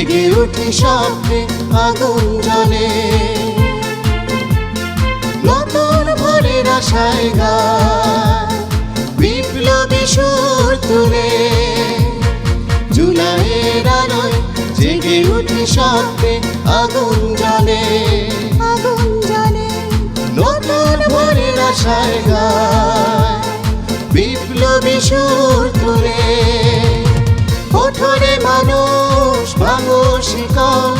জেগে উঠি স্বপ্নে আগুন জলে নতুন ভোরের আশায় গায় বিপ্লবী সুর তুলে। জুলাইয়ের আলোয় জেগে উঠি স্বপ্নে আগুন জলে আগুন জ্বলে। নতুন ভোরের আশায় গায় বিপ্লবী সুর তুলে। ওঠরে মানুষ ভাঙো শিকল,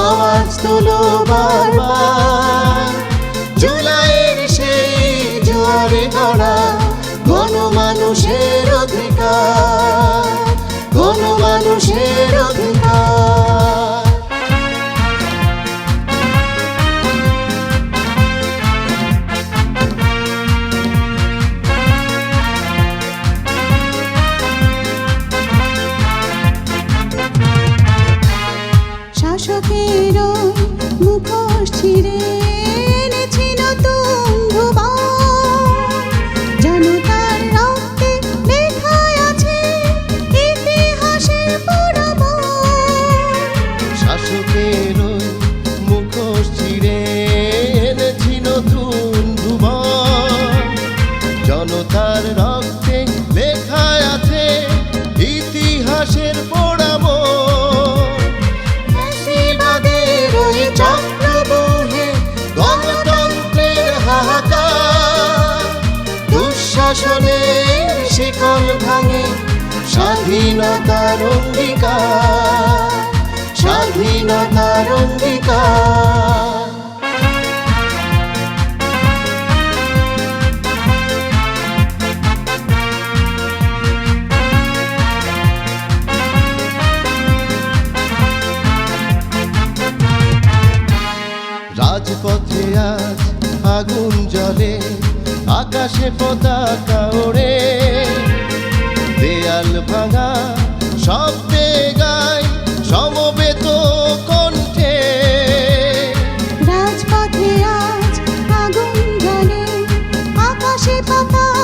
আওয়াজ তোলো বারবার। জুলাইয়ের সেই জোয়ারে গড়া গণ মানুষের অধিকার গণ মানুষের মুখোশ ছিঁড়ে স্বাধীনতার অঙ্গীকার স্বাধীনতার অঙ্গীকার। রাজপথে আজ আগুন জ্বলে আকাশে পতাকা ওড়ে। দেয়াল ভাঙা শব্দে গায় সমবেত কণ্ঠে। রাজপথে আজ আগুন জ্বলে আকাশে পতাকা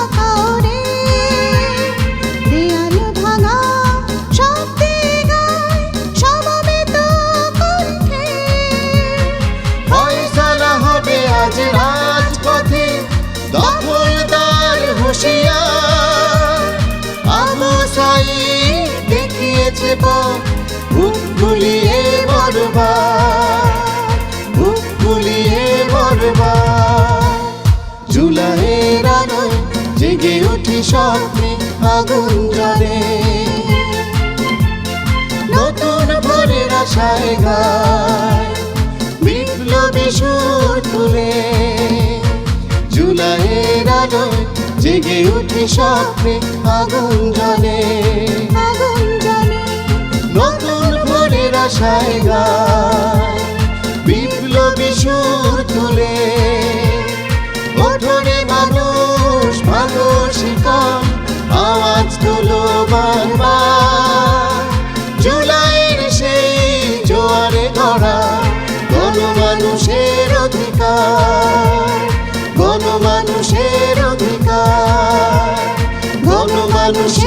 স্বপ্নে আগুন জ্বলে। নতুন ভোরের আশায় গায় বিপ্লবী সুর তুলে জুলাইয়ের আলোয় জেগে উঠি স্বপ্নে আগুন জ্বলে। আগুন জ্বলে। নতুন ভোরের আশায় গায় বিপ্লবী সুর তুলে অধিকার। গণ মানুষের অধিকার। গণমানুষ